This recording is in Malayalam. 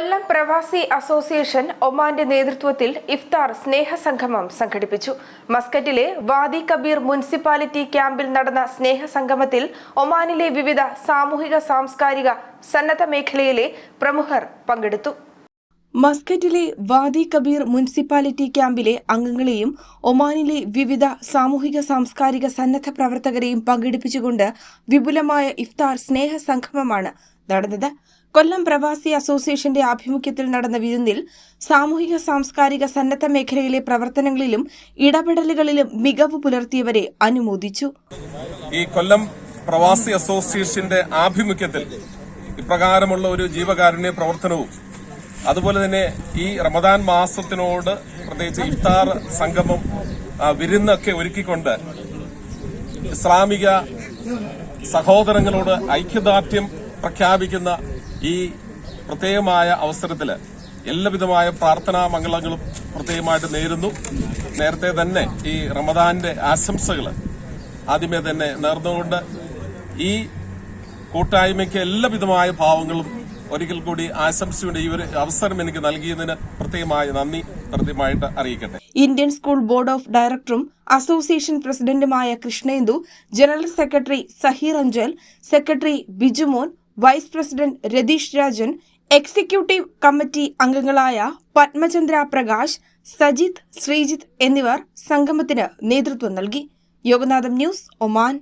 കൊല്ലം പ്രവാസി അസോസിയേഷൻ ഒമാന്റെ നേതൃത്വത്തിൽ ഇഫ്താർ സ്നേഹസംഗമം സംഘടിപ്പിച്ചു. മസ്കറ്റിലെ വാദി കബീർ മുനിസിപ്പാലിറ്റി ക്യാമ്പിൽ നടന്ന സ്നേഹസംഗമത്തിൽ ഒമാനിലെ വിവിധ സാമൂഹിക സാംസ്കാരിക സന്നദ്ധ മേഖലയിലെ പ്രമുഖർ പങ്കെടുത്തു. മസ്കറ്റിലെ വാദി കബീർ മുനിസിപ്പാലിറ്റി ക്യാമ്പിലെ അംഗങ്ങളെയും ഒമാനിലെ വിവിധ സാമൂഹിക സാംസ്കാരിക സന്നദ്ധ പ്രവർത്തകരെയും പങ്കെടുപ്പിച്ചുകൊണ്ട് വിപുലമായ ഇഫ്താർ സ്നേഹ സംഗമമാണ് നടന്നത്. കൊല്ലം പ്രവാസി അസോസിയേഷന്റെ ആഭിമുഖ്യത്തിൽ നടന്ന വിരുന്നിൽ സാമൂഹിക സാംസ്കാരിക സന്നദ്ധ മേഖലയിലെ പ്രവർത്തനങ്ങളിലും ഇടപെടലുകളിലും മികവ് പുലർത്തിയവരെ അനുമോദിച്ചു. ഈ കൊല്ലം പ്രവാസി അസോസിയേഷന്റെ ആഭിമുഖ്യത്തിൽ ഇപ്രകാരമുള്ള ഒരു ജീവകാരുണ്യ പ്രവർത്തനവും അതുപോലെ തന്നെ ഈ റമദാൻ മാസത്തിനോട് പ്രത്യേകിച്ച് ഇഫ്താർ സംഗമം വിരുന്നൊക്കെ ഒരുക്കിക്കൊണ്ട് ഇസ്ലാമിക സഹോദരങ്ങളോട് ഐക്യദാർഢ്യം പ്രഖ്യാപിക്കുന്ന ഈ പ്രത്യേകമായ അവസരത്തിൽ എല്ലാവിധമായ പ്രാർത്ഥനാ മംഗളങ്ങളും പ്രത്യേകമായിട്ട് നേരുന്നു. നേരത്തെ തന്നെ ഈ റമദാന്റെ ആശംസകൾ ആദ്യമേ തന്നെ നേർന്നുകൊണ്ട് ഈ കൂട്ടായ്മയ്ക്ക് എല്ലാവിധമായ ഭാവങ്ങളും ഒരിക്കൽ കൂടി ആശംസയുടെ ഈ ഒരു അവസരം എനിക്ക് നൽകിയതിന് പ്രത്യേകമായ നന്ദി കൃത്യമായിട്ട് അറിയിക്കട്ടെ. ഇന്ത്യൻ സ്കൂൾ ബോർഡ് ഓഫ് ഡയറക്ടറും അസോസിയേഷൻ പ്രസിഡന്റുമായ Krishnendu general secretary Saheer Anchal secretary Bijumon vice president Ratheesh Rajan executive committee അംഗങ്ങളായ പത്മചന്ദ്ര പ്രകാശ് സജിത് ശ്രീജിത്ത് എന്നിവർ സംഗമത്തിന് നേതൃത്വം നൽകി. Yoganatham news Oman.